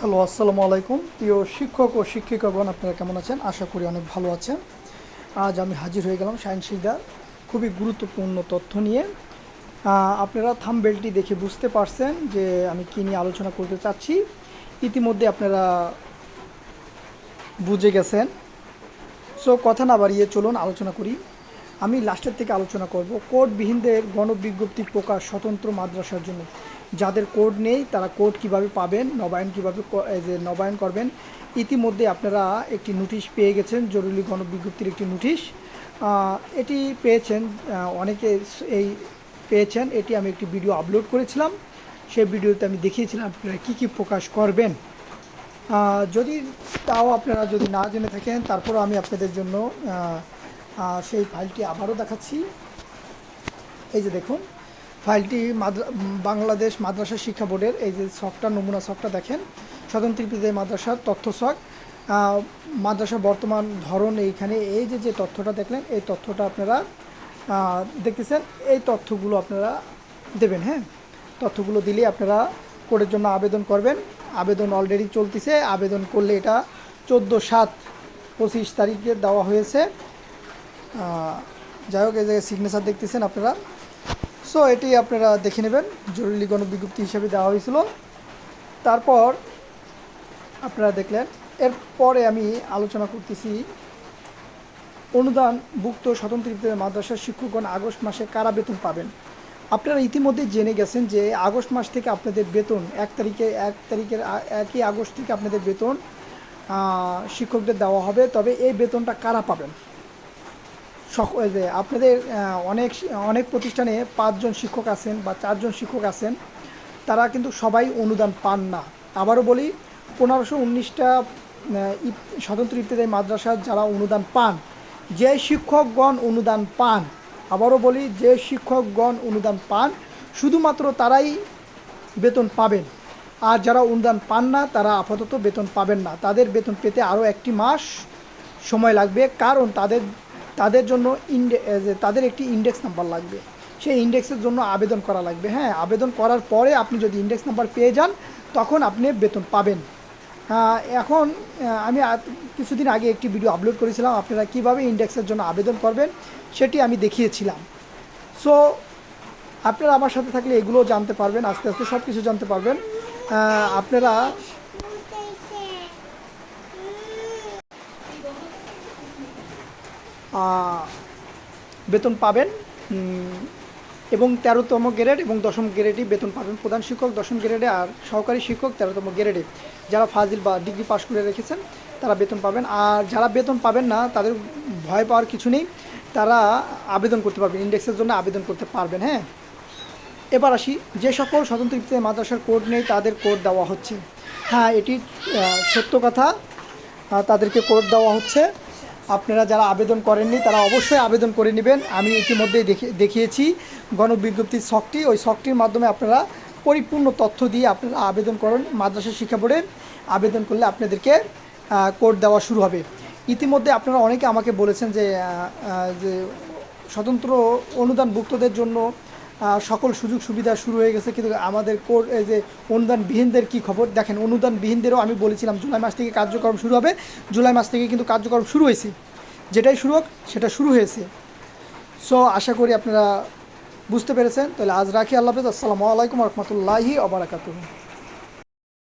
Hello, আসসালামু আলাইকুম। প্রিয় শিক্ষক ও শিক্ষিকাগণ, আপনারা কেমন আছেন? আশা করি অনেক ভালো আছেন। আজ আমি হাজির হয়ে গেলাম সায়েন্স খুবই গুরুত্বপূর্ণ তথ্য নিয়ে। আপনারা থামবেলটি দেখে বুঝতে পারছেন যে আমি কী নিয়ে আলোচনা করতে চাচ্ছি। ইতিমধ্যে আপনারা বুঝে গেছেন। সো, কথা না বাড়িয়ে চলুন, আলোচনা করি। আমি লাস্টের থেকে আলোচনা করব। কোডবিহীনদের গণবিজ্ঞপ্তি প্রকাশ স্বতন্ত্র মাদ্রাসার জন্য। যাদের কোড নেই, তারা কোড কীভাবে পাবেন, নবায়ন কীভাবে নবায়ন করবেন, ইতিমধ্যে আপনারা একটি নোটিশ পেয়ে গেছেন, জরুরি গণবিজ্ঞপ্তির একটি নোটিশ। এটি পেয়েছেন অনেকে এই পেয়েছেন, এটি আমি একটি ভিডিও আপলোড করেছিলাম। সেই ভিডিওতে আমি দেখিয়েছিলাম আপনারা কী কী প্রকাশ করবেন। যদি তাও আপনারা যদি না জেনে থাকেন, তারপরও আমি আপনাদের জন্য সেই ফাইলটি আবারও দেখাচ্ছি। এই যে দেখুন। ফাইলটি বাংলাদেশ মাদ্রাসা শিক্ষা বোর্ডের এই যে শখটা নমুনা শখটা দেখেন স্বতন্ত্র বিদ্যালয় মাদ্রাসার তথ্য আহ, মাদ্রাসার বর্তমান ধরন এইখানে এই যে যে তথ্যটা দেখলেন এই তথ্যটা আপনারা দেখতেছেন এই তথ্যগুলো আপনারা দেবেন হ্যাঁ? তথ্যগুলো দিলে আপনারা কোডের জন্য আবেদন করবেন। আবেদন অলরেডি চলতেছে আবেদন করলে এটা চোদ্দ সাত পঁচিশ তারিখে দেওয়া হয়েছে। যাই হোক এই জায়গায় সিগনেচার দেখতেছেন আপনারা। সো এটি আপনারা দেখে নেবেন। জরুরি গণবিজ্ঞপ্তি হিসেবে দেওয়া হয়েছিল। তারপর আপনারা দেখলেন, এরপরে আমি আলোচনা করতেছি অনুদানভুক্ত স্বতন্ত্র মাদ্রাসার শিক্ষকগণ আগস্ট মাসে কারা বেতন পাবেন? আপনারা ইতিমধ্যে জেনে গেছেন যে আগস্ট মাস থেকে আপনাদের বেতন এক তারিখে, এক তারিখের একই আগস্ট থেকে আপনাদের বেতন শিক্ষকদের দেওয়া হবে। তবে এই বেতনটা কারা পাবেন? যে আপনাদের অনেক অনেক প্রতিষ্ঠানে পাঁচজন শিক্ষক আছেন বা চারজন শিক্ষক আছেন, তারা কিন্তু সবাই অনুদান পান না। আবারও বলি, পনেরোশো উনিশটা স্বতন্ত্র ইত্যাদি মাদ্রাসার যারা অনুদান পান, যে শিক্ষকগণ অনুদান পান, আবারও বলি, যে শিক্ষকগণ অনুদান পান, শুধুমাত্র তারাই বেতন পাবেন। আর যারা অনুদান পান না, তারা আপাতত বেতন পাবেন না। তাদের বেতন পেতে আরও একটি মাস সময় লাগবে। কারণ তাদের তাদের জন্য ইন্ডে তাদের একটি ইন্ডেক্স নাম্বার লাগবে। সেই ইন্ডেক্সের জন্য আবেদন করা লাগবে। হ্যাঁ আবেদন করার পরে আপনি যদি ইন্ডেক্স নাম্বার পেয়ে যান তখন আপনি বেতন পাবেন। আহ, এখন আমি কিছুদিন আগে একটি ভিডিও আপলোড করেছিলাম। আপনারা কীভাবে ইন্ডেক্সের জন্য আবেদন করবেন সেটি আমি দেখিয়েছিলাম। সো আপনারা আমার সাথে থাকলে এগুলো জানতে পারবেন আস্তে আস্তে সব কিছু জানতে পারবেন। আপনারা বেতন পাবেন এবং তেরোতম গ্রেড এবং দশম গ্রেডই বেতন পাবেন প্রধান শিক্ষক, দশম গ্রেডে আর সহকারী শিক্ষক তেরোতম গ্রেডে। যারা ফাজিল বা ডিগ্রি পাশ করে রেখেছেন, তারা বেতন পাবেন। আর যারা বেতন পাবেন না, তাদের ভয় পাওয়ার কিছু নেই, তারা আবেদন করতে পারবেন, ইন্ডেক্সের জন্য আবেদন করতে পারবেন হ্যাঁ? এবার আসি, যে সকল স্বতন্ত্র ভিত্তিতে মাদ্রাসার কোড নেই, তাদের কোড দেওয়া হচ্ছে। হ্যাঁ এটি সত্য কথা। তাদেরকে কোড দেওয়া হচ্ছে। আপনারা যারা আবেদন করেননি, তারা অবশ্যই আবেদন করে নেবেন। আমি ইতিমধ্যেই দেখে, দেখিয়েছি গণবিজ্ঞপ্তির শখটি। ওই শখটির মাধ্যমে আপনারা পরিপূর্ণ তথ্য দিয়ে আপনারা আবেদন করেন মাদ্রাসা শিক্ষা বোর্ডে আবেদন করলে আপনাদেরকে কোড দেওয়া শুরু হবে। ইতিমধ্যে আপনারা অনেকে আমাকে বলেছেন যে যে স্বতন্ত্র অনুদানভুক্তদের জন্য সকল সুযোগ সুবিধা শুরু হয়ে গেছে, কিন্তু আমাদের কোর এই যে অনুদানবিহীনদের কী খবর? দেখেন, অনুদানবিহীনদেরও আমি বলেছিলাম, জুলাই মাস থেকে কার্যক্রম শুরু হবে। জুলাই মাস থেকে কিন্তু কার্যক্রম শুরু হয়েছে। যেটাই শুরু হোক, সেটা শুরু হয়েছে। সো আশা করি আপনারা বুঝতে পেরেছেন। তাহলে আজ রাখি, আল্লাহ হাফেজ। আসসালামু আলাইকুম রহমতুল্লাহি আবরাকাতুহ